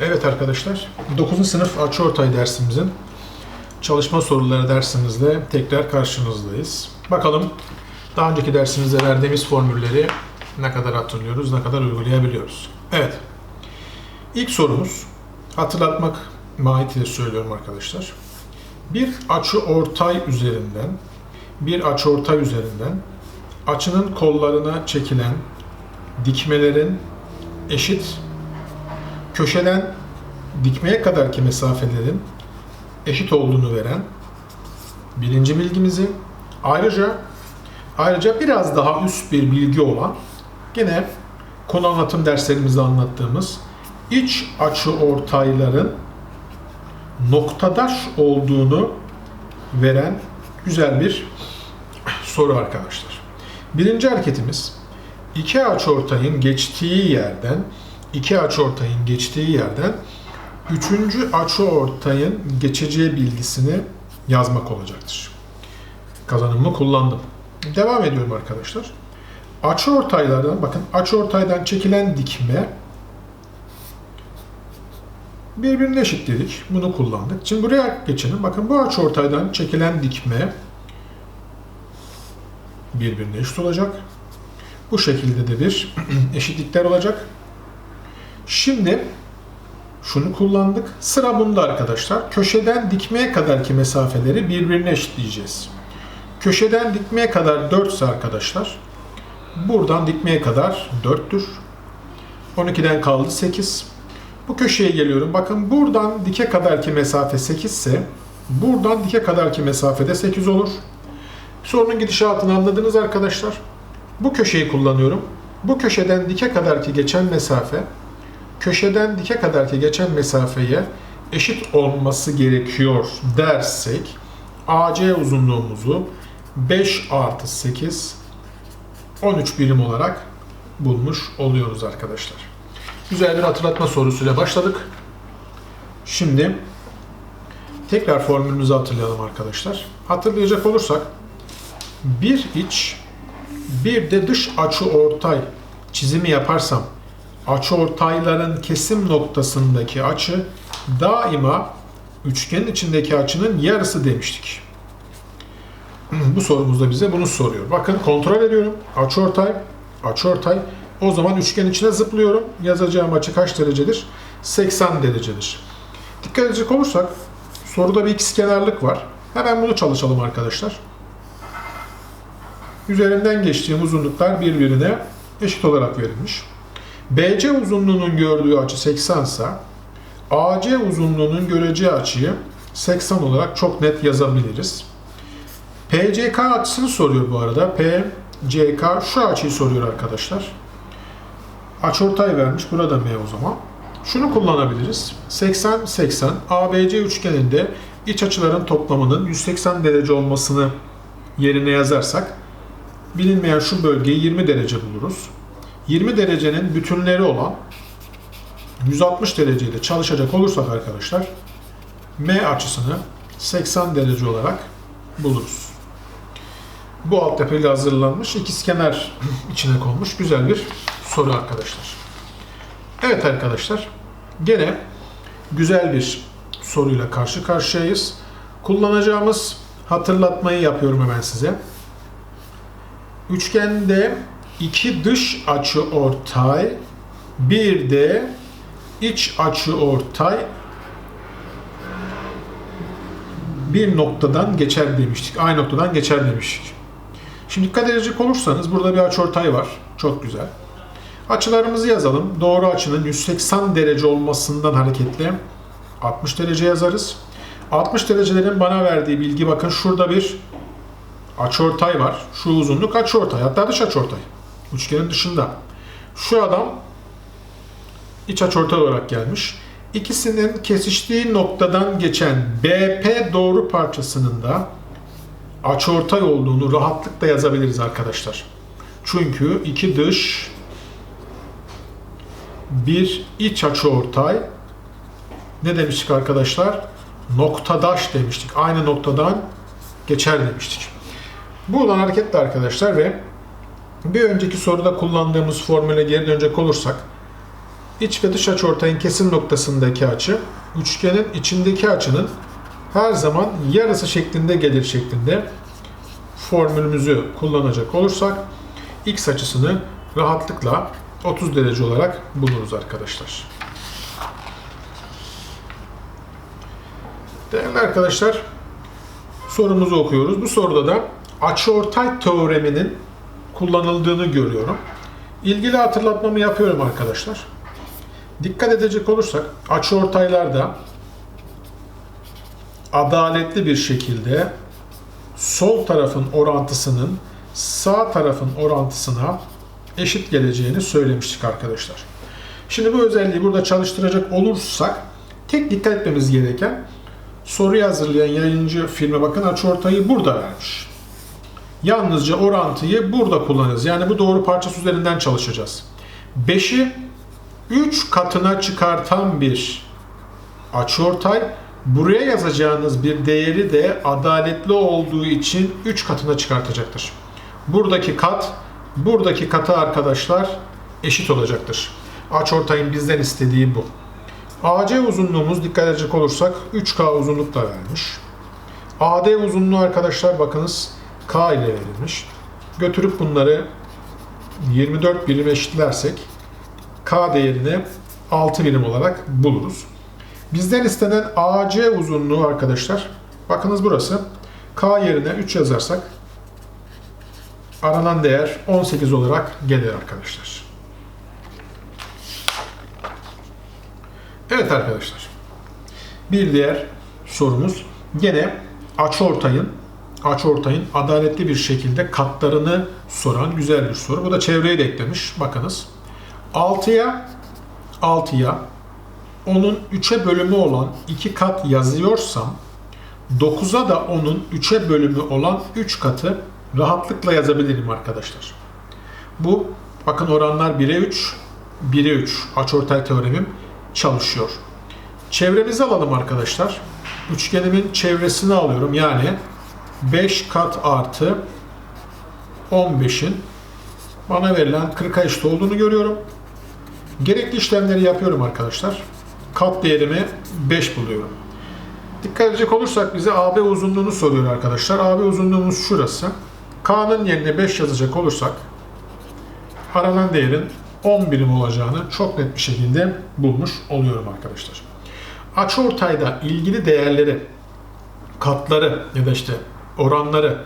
Evet arkadaşlar, 9. sınıf açıortay dersimizin çalışma soruları dersimizde tekrar karşınızdayız. Bakalım daha önceki dersimizde verdiğimiz formülleri ne kadar hatırlıyoruz, ne kadar uygulayabiliyoruz. Evet, ilk sorumuz, hatırlatmak mahiyetiyle söylüyorum arkadaşlar. Bir açı ortay üzerinden, bir açı ortay üzerinden açının kollarına çekilen dikmelerin eşit köşeden dikmeye kadarki mesafelerin eşit olduğunu veren birinci bilgimizi ayrıca ayrıca biraz daha üst bir bilgi olan gene konu anlatım derslerimizde anlattığımız iç açı ortayların noktadaş olduğunu veren güzel bir soru arkadaşlar. Birinci hareketimiz iki açıortayın geçtiği yerden iki açıortayın geçtiği yerden üçüncü açıortayın geçeceği bilgisini yazmak olacaktır. Kazanımımı kullandım. Devam ediyorum arkadaşlar. Açıortaylardan bakın açıortaydan çekilen dikme birbirine eşit dedik. Bunu kullandık. Şimdi buraya geçelim. Bakın bu açıortaydan çekilen dikme birbirine eşit olacak. Bu şekilde de bir eşitlikler olacak. Şimdi şunu kullandık. Sıra bunda arkadaşlar. Köşeden dikmeye kadarki mesafeleri birbirine eşitleyeceğiz. Köşeden dikmeye kadar 4 ise arkadaşlar. Buradan dikmeye kadar 4'tür. 12'den kaldı 8. Bu köşeye geliyorum. Bakın buradan dike kadarki mesafe 8 ise buradan dike kadarki mesafede 8 olur. Sorunun gidişatını anladınız arkadaşlar. Bu köşeyi kullanıyorum. Bu köşeden dike kadarki geçen mesafe köşeden dike kadarki geçen mesafeye eşit olması gerekiyor dersek AC uzunluğumuzu 5 artı 8 13 birim olarak bulmuş oluyoruz arkadaşlar. Güzel bir hatırlatma sorusuyla başladık. Şimdi tekrar formülümüzü hatırlayalım arkadaşlar. Hatırlayacak olursak bir iç bir de dış açı ortay çizimi yaparsam açıortayların kesim noktasındaki açı daima üçgenin içindeki açının yarısı demiştik. Bu sorumuzda bize bunu soruyor. Bakın kontrol ediyorum. Açıortay, açıortay. O zaman üçgen içine zıplıyorum. Yazacağım açı kaç derecedir? 80 derecedir. Dikkat edecek olursak soruda bir ikizkenarlık var. Hemen bunu çalışalım arkadaşlar. Üzerinden geçtiğim uzunluklar birbirine eşit olarak verilmiş. BC uzunluğunun gördüğü açı 80 ise AC uzunluğunun göreceği açıyı 80 olarak çok net yazabiliriz. PCK açısını soruyor bu arada. PCK şu açıyı soruyor arkadaşlar. Açıortay vermiş. Burada M o zaman. Şunu kullanabiliriz. 80 80 ABC üçgeninde iç açıların toplamının 180 derece olmasını yerine yazarsak bilinmeyen şu bölgeyi 20 derece buluruz. 20 derecenin bütünleri olan 160 dereceyle çalışacak olursak arkadaşlar M açısını 80 derece olarak buluruz. Bu altyapıyla hazırlanmış ikizkenar içine konmuş güzel bir soru arkadaşlar. Evet arkadaşlar gene güzel bir soruyla karşı karşıyayız. Kullanacağımız hatırlatmayı yapıyorum hemen size. Üçgende iki dış açı ortay, bir de iç açı ortay bir noktadan geçer demiştik. Aynı noktadan geçer demiştik. Şimdi dikkat edecek olursanız burada bir açı ortay var. Çok güzel. Açılarımızı yazalım. Doğru açının 180 derece olmasından hareketle 60 derece yazarız. 60 derecelerin bana verdiği bilgi bakın şurada bir açıortay var. Şu uzunluk açıortay. Hatta dış açıortay. Üçgenin dışında. Şu adam iç açıortay olarak gelmiş. İkisinin kesiştiği noktadan geçen BP doğru parçasının da açıortay olduğunu rahatlıkla yazabiliriz arkadaşlar. Çünkü iki dış bir iç açıortay ne demiştik arkadaşlar? Noktadaş demiştik. Aynı noktadan geçer demiştik. Buradan hareketle arkadaşlar ve bir önceki soruda kullandığımız formüle geri dönecek olursak iç ve dış açıortayın kesim noktasındaki açı üçgenin içindeki açının her zaman yarısı şeklinde gelir şeklinde formülümüzü kullanacak olursak x açısını rahatlıkla 30 derece olarak buluruz arkadaşlar. Değerli arkadaşlar sorumuzu okuyoruz. Bu soruda da açıortay teoreminin kullanıldığını görüyorum. İlgili hatırlatmamı yapıyorum arkadaşlar. Dikkat edecek olursak açıortaylarda adaletli bir şekilde sol tarafın orantısının sağ tarafın orantısına eşit geleceğini söylemiştik arkadaşlar. Şimdi bu özelliği burada çalıştıracak olursak tek dikkat etmemiz gereken soruyu hazırlayan yayıncı firma bakın açıortayı burada vermiş. Yalnızca orantıyı burada kullanacağız. Yani bu doğru parçası üzerinden çalışacağız. 5'i 3 katına çıkartan bir açıortay buraya yazacağınız bir değeri de adaletli olduğu için 3 katına çıkartacaktır. Buradaki kat buradaki katı arkadaşlar eşit olacaktır. Açıortayın bizden istediği bu. AC uzunluğumuz dikkat edecek olursak 3K uzunlukla vermiş. AD uzunluğu arkadaşlar bakınız K ile verilmiş. Götürüp bunları 24 birim eşitlersek K değerini 6 birim olarak buluruz. Bizden istenen AC uzunluğu arkadaşlar bakınız burası. K yerine 3 yazarsak aranan değer 18 olarak gelir arkadaşlar. Evet arkadaşlar. Bir diğer sorumuz gene açıortayın açıortayın adaletli bir şekilde katlarını soran güzel bir soru. Bu da çevreyi de eklemiş. Bakınız. 6'ya 6'ya onun 3'e bölümü olan 2 kat yazıyorsam 9'a da onun 3'e bölümü olan 3 katı rahatlıkla yazabilirim arkadaşlar. Bu bakın oranlar 1'e 3, 1'e 3 açıortay teoremim çalışıyor. Çevremizi alalım arkadaşlar. Üçgenimin çevresini alıyorum. Yani 5 kat artı 15'in bana verilen 40'a eşit olduğunu görüyorum. Gerekli işlemleri yapıyorum arkadaşlar. Kat değerimi 5 buluyorum. Dikkat edecek olursak bize AB uzunluğunu soruyor arkadaşlar. AB uzunluğumuz şurası. K'nın yerine 5 yazacak olursak aranan değerin 10 birim olacağını çok net bir şekilde bulmuş oluyorum arkadaşlar. Açıortayda ilgili değerleri, katları ya da işte oranları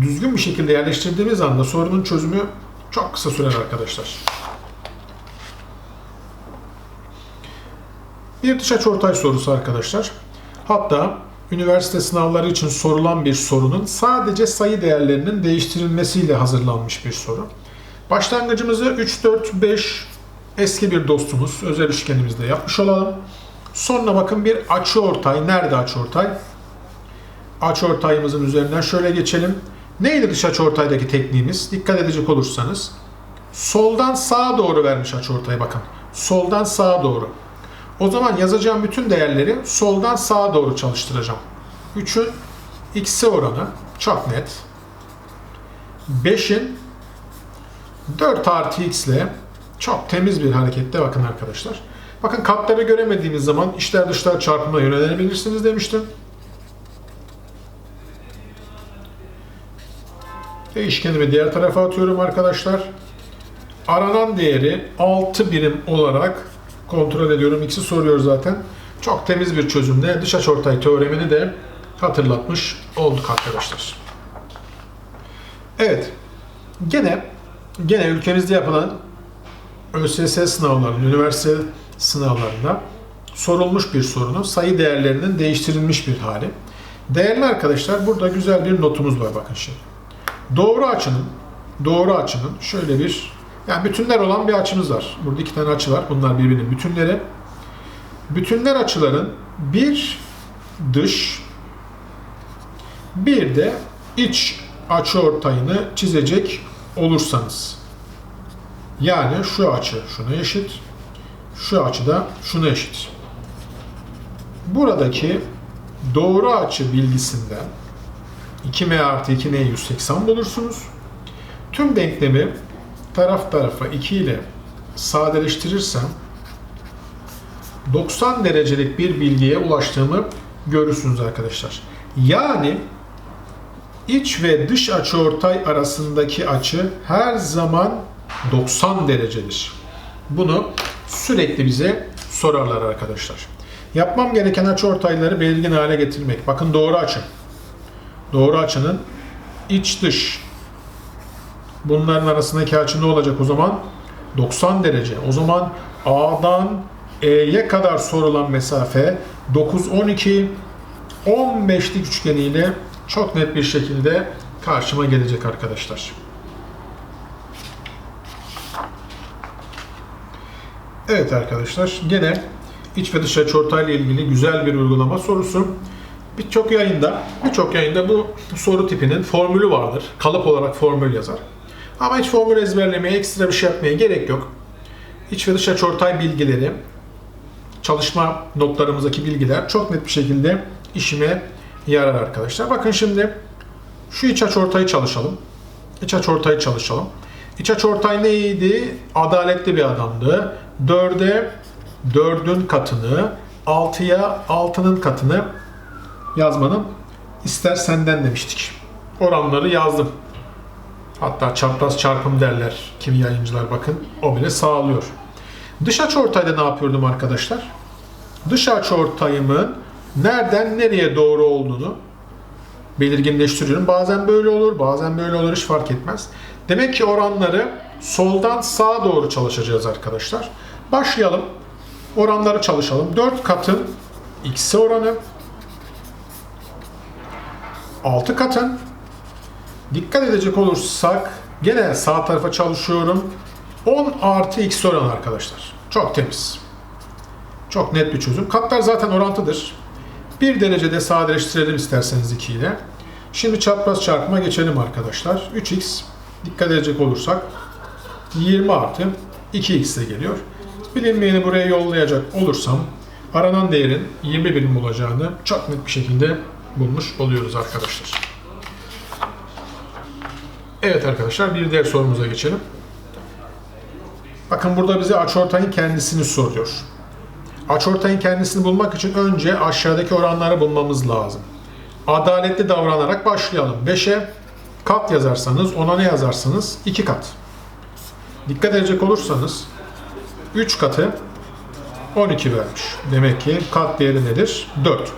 düzgün bir şekilde yerleştirdiğimiz anda sorunun çözümü çok kısa sürer arkadaşlar. Bir dış açıortay sorusu arkadaşlar. Hatta üniversite sınavları için sorulan bir sorunun sadece sayı değerlerinin değiştirilmesiyle hazırlanmış bir soru. Başlangıcımızı 3, 4, 5 eski bir dostumuz özel üçgenimizde yapmış olalım. Sonra bakın bir açıortay. Nerede açıortay? Açıortayımızın üzerinden şöyle geçelim. Neydi dış açıortaydaki tekniğimiz? Dikkat edecek olursanız soldan sağa doğru vermiş açıortayı bakın. Soldan sağa doğru. O zaman yazacağım bütün değerleri soldan sağa doğru çalıştıracağım. 3'ün x'e oranı çok net. 5'in 4 artı x ile çok temiz bir harekette bakın arkadaşlar. Bakın katları göremediğiniz zaman işler dışlar çarpımına yönelebilirsiniz demiştim. Değişkenimi diğer tarafa atıyorum arkadaşlar. Aranan değeri 6 birim olarak kontrol ediyorum. X'i soruyor zaten. Çok temiz bir çözümle dış açıortay teoremini de hatırlatmış olduk arkadaşlar. Evet. Gene gene ülkemizde yapılan ÖSS sınavlarının, üniversite sınavlarında sorulmuş bir sorunun sayı değerlerinin değiştirilmiş bir hali. Değerli arkadaşlar burada güzel bir notumuz var bakın şimdi. Doğru açının doğru açının şöyle bir yani bütünler olan bir açımız var. Burada iki tane açı var. Bunlar birbirinin bütünleri. Bütünler açıların bir dış bir de iç açı ortayını çizecek olursanız yani şu açı şuna eşit şu açı da şuna eşit. Buradaki doğru açı bilgisinden 2m artı 2n 180 bulursunuz. Tüm denklemi taraf tarafa 2 ile sadeleştirirsem 90 derecelik bir bilgiye ulaştığımı görürsünüz arkadaşlar. Yani iç ve dış açıortay arasındaki açı her zaman 90 derecedir. Bunu sürekli bize sorarlar arkadaşlar. Yapmam gereken açıortayları belirgin hale getirmek. Bakın doğru açı. Doğru açının iç dış bunların arasındaki açı ne olacak o zaman? 90 derece. O zaman A'dan E'ye kadar sorulan mesafe 9, 12, 15'lik üçgeniyle çok net bir şekilde karşıma gelecek arkadaşlar. Evet arkadaşlar gene iç ve dış açıortay ile ilgili güzel bir uygulama sorusu. Birçok yayında, birçok yayında bu soru tipinin formülü vardır. Kalıp olarak formül yazar. Ama hiç formül ezberlemeye, ekstra bir şey yapmaya gerek yok. İç ve dış açıortay bilgileri, çalışma notlarımızdaki bilgiler çok net bir şekilde işime yarar arkadaşlar. Bakın şimdi şu iç açıortayı çalışalım. İç açıortayı çalışalım. İç açıortay neydi? Adaletli bir adamdı. 4'e 4'ün katını, 6'ya 6'nın katını yazmanın ister senden demiştik. Oranları yazdım. Hatta çapraz çarpım derler kimi yayıncılar bakın. O bile sağlıyor. Dış açıortayda ne yapıyordum arkadaşlar? Dış açıortayımın nereden nereye doğru olduğunu belirginleştiriyorum. Bazen böyle olur, bazen böyle olur hiç fark etmez. Demek ki oranları soldan sağa doğru çalışacağız arkadaşlar. Başlayalım. Oranları çalışalım. 4 katın x'i oranı 6 katın dikkat edecek olursak gene sağ tarafa çalışıyorum. 10 artı x oranı arkadaşlar. Çok temiz. Çok net bir çözüm. Katlar zaten orantıdır. Bir derecede sadeleştirelim isterseniz 2 ile. Şimdi çapraz çarpıma geçelim arkadaşlar. 3x dikkat edecek olursak 20 artı 2x de geliyor. Bilinmeyeni buraya yollayacak olursam aranan değerin 20 birim olacağını çok net bir şekilde bulmuş oluyoruz arkadaşlar. Evet arkadaşlar bir diğer sorumuza geçelim. Bakın burada bize açıortayın kendisini soruyor. Açıortayın kendisini bulmak için önce aşağıdaki oranları bulmamız lazım. Adaletli davranarak başlayalım. 5'e kat yazarsanız, 10'a ne yazarsanız 2 kat. Dikkat edecek olursanız 3 katı 12 vermiş. Demek ki kat değeri nedir? 4.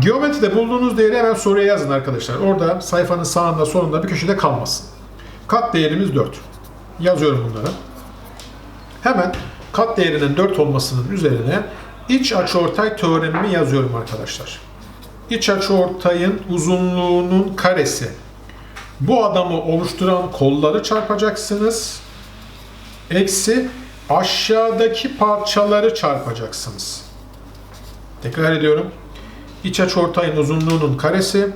Geometride bulduğunuz değeri hemen soruya yazın arkadaşlar. Orada sayfanın sağında solunda bir köşede kalmasın. Kat değerimiz 4. Yazıyorum bunları. Hemen kat değerinin 4 olmasının üzerine iç açıortay teoremimi yazıyorum arkadaşlar. İç açıortayın uzunluğunun karesi. Bu adamı oluşturan kolları çarpacaksınız. Eksi aşağıdaki parçaları çarpacaksınız. Tekrar ediyorum. İç açıortayın uzunluğunun karesi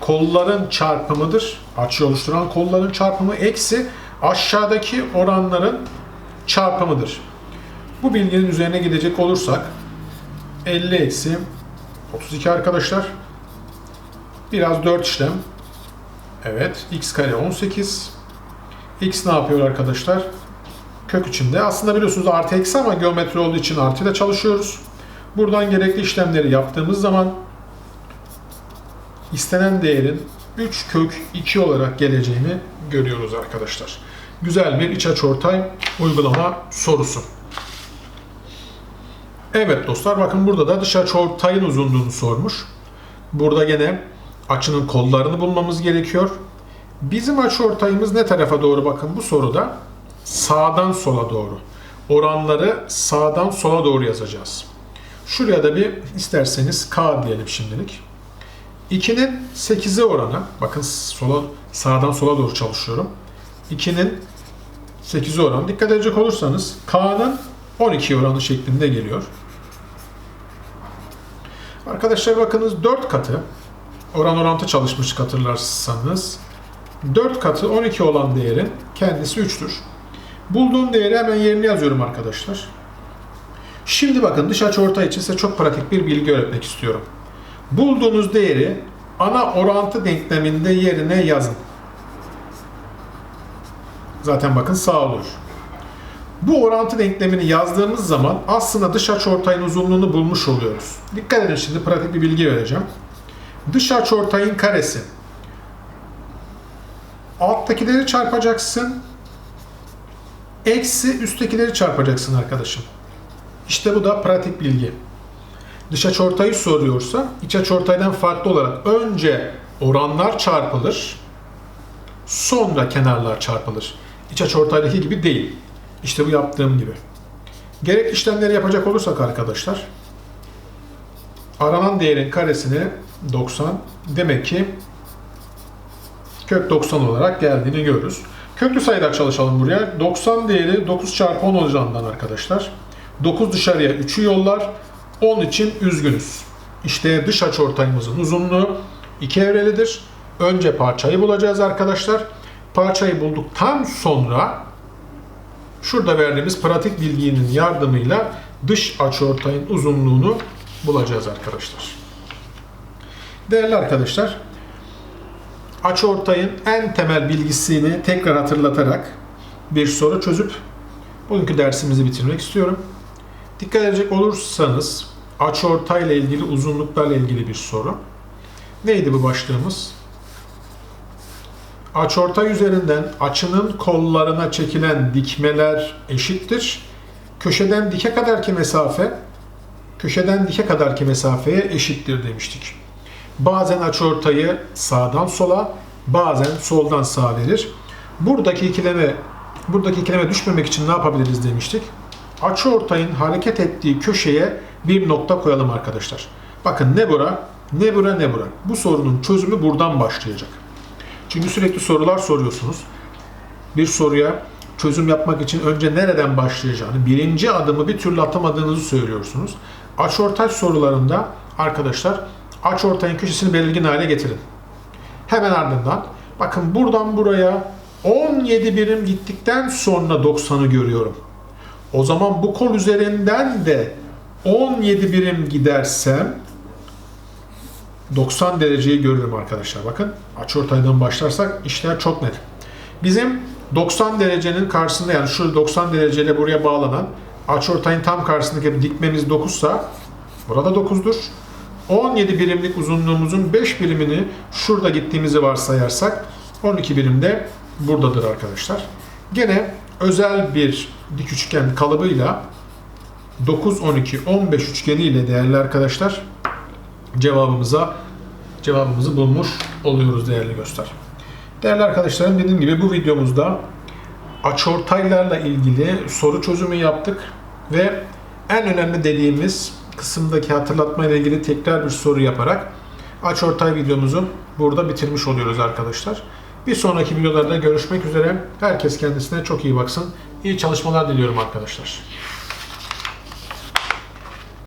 kolların çarpımıdır. Açı oluşturan kolların çarpımı eksi aşağıdaki oranların çarpımıdır. Bu bilginin üzerine gidecek olursak 50 eksi 32 arkadaşlar. Biraz 4 işlem. Evet. x kare 18. x ne yapıyor arkadaşlar? Kök içinde. Aslında biliyorsunuz artı eksi ama geometri olduğu için artı ile çalışıyoruz. Buradan gerekli işlemleri yaptığımız zaman istenen değerin 3 kök 2 olarak geleceğini görüyoruz arkadaşlar. Güzel bir iç açıortay uygulama sorusu. Evet dostlar bakın burada da dış açıortayın uzunluğunu sormuş. Burada gene açının kollarını bulmamız gerekiyor. Bizim açıortayımız ne tarafa doğru bakın bu soruda? Sağdan sola doğru. Oranları sağdan sola doğru yazacağız. Şuraya da bir isterseniz K diyelim şimdilik. 2'nin 8'e oranı, bakın sola, sağdan sola doğru çalışıyorum. 2'nin 8'e oranı. Dikkat edecek olursanız K'nın 12 oranı şeklinde geliyor. Arkadaşlar bakınız 4 katı oran orantı çalışmış hatırlarsanız 4 katı 12 olan değerin kendisi 3'tür. Bulduğum değeri hemen yerine yazıyorum arkadaşlar. Şimdi bakın dış açıortay için size çok pratik bir bilgi öğretmek istiyorum. Bulduğunuz değeri ana orantı denkleminde yerine yazın. Zaten bakın sağ olur. Bu orantı denklemini yazdığımız zaman aslında dış açıortayın uzunluğunu bulmuş oluyoruz. Dikkat edin şimdi pratik bir bilgi vereceğim. Dış açıortayın karesi. Alttakileri çarpacaksın. Eksi üsttekileri çarpacaksın arkadaşım. İşte bu da pratik bilgi. Dış açıortayı soruyorsa iç açıortaydan farklı olarak önce oranlar çarpılır. Sonra kenarlar çarpılır. İç açıortaydaki gibi değil. İşte bu yaptığım gibi. Gerekli işlemleri yapacak olursak arkadaşlar aranan değerin karesini 90 demek ki kök 90 olarak geldiğini görürüz. Köklü sayılar çalışalım buraya. 90 değeri 9 çarpı 10 olacağından arkadaşlar. 9 dışarıya 3'ü yollar. 10 için üzgünüz. İşte dış açıortayımızın uzunluğu 2 evrelidir. Önce parçayı bulacağız arkadaşlar. Parçayı bulduktan sonra şurada verdiğimiz pratik bilginin yardımıyla dış açıortayın uzunluğunu bulacağız arkadaşlar. Değerli arkadaşlar, açıortayın en temel bilgisini tekrar hatırlatarak bir soru çözüp bugünkü dersimizi bitirmek istiyorum. Dikkat edecek olursanız açıortay ile ilgili uzunluklarla ilgili bir soru. Neydi bu başlığımız? Açıortay üzerinden açının kollarına çekilen dikmeler eşittir. Köşeden dike kadarki mesafe köşeden dike kadarki mesafeye eşittir demiştik. Bazen açıortayı sağdan sola, bazen soldan sağa verir. Buradaki ikileme buradaki ikileme düşmemek için ne yapabiliriz demiştik. Açıortayın hareket ettiği köşeye bir nokta koyalım arkadaşlar. Bakın ne bura, ne bura, ne bura. Bu sorunun çözümü buradan başlayacak. Çünkü sürekli sorular soruyorsunuz. Bir soruya çözüm yapmak için önce nereden başlayacağını, birinci adımı bir türlü atamadığınızı söylüyorsunuz. Açıortay sorularında arkadaşlar açıortayın köşesini belirgin hale getirin. Hemen ardından bakın buradan buraya 17 birim gittikten sonra 90'ı görüyorum. O zaman bu kol üzerinden de 17 birim gidersem 90 dereceyi görürüm arkadaşlar. Bakın açıortaydan başlarsak işler çok net. Bizim 90 derecenin karşısında yani şu 90 dereceyle buraya bağlanan açıortayın tam karşısındaki dikmemiz 9 sa burada 9'dur. 17 birimlik uzunluğumuzun 5 birimini şurada gittiğimizi varsayarsak 12 birim de buradadır arkadaşlar. Gene özel bir dik üçgen kalıbıyla 9, 12, 15 üçgeni ile değerli arkadaşlar cevabımıza cevabımızı bulmuş oluyoruz değerli göster. Değerli arkadaşlarım dediğim gibi bu videomuzda açıortaylarla ilgili soru çözümü yaptık ve en önemli dediğimiz kısımdaki hatırlatma ile ilgili tekrar bir soru yaparak açıortay videomuzu burada bitirmiş oluyoruz arkadaşlar. Bir sonraki videolarda görüşmek üzere. Herkes kendisine çok iyi baksın. İyi çalışmalar diliyorum arkadaşlar.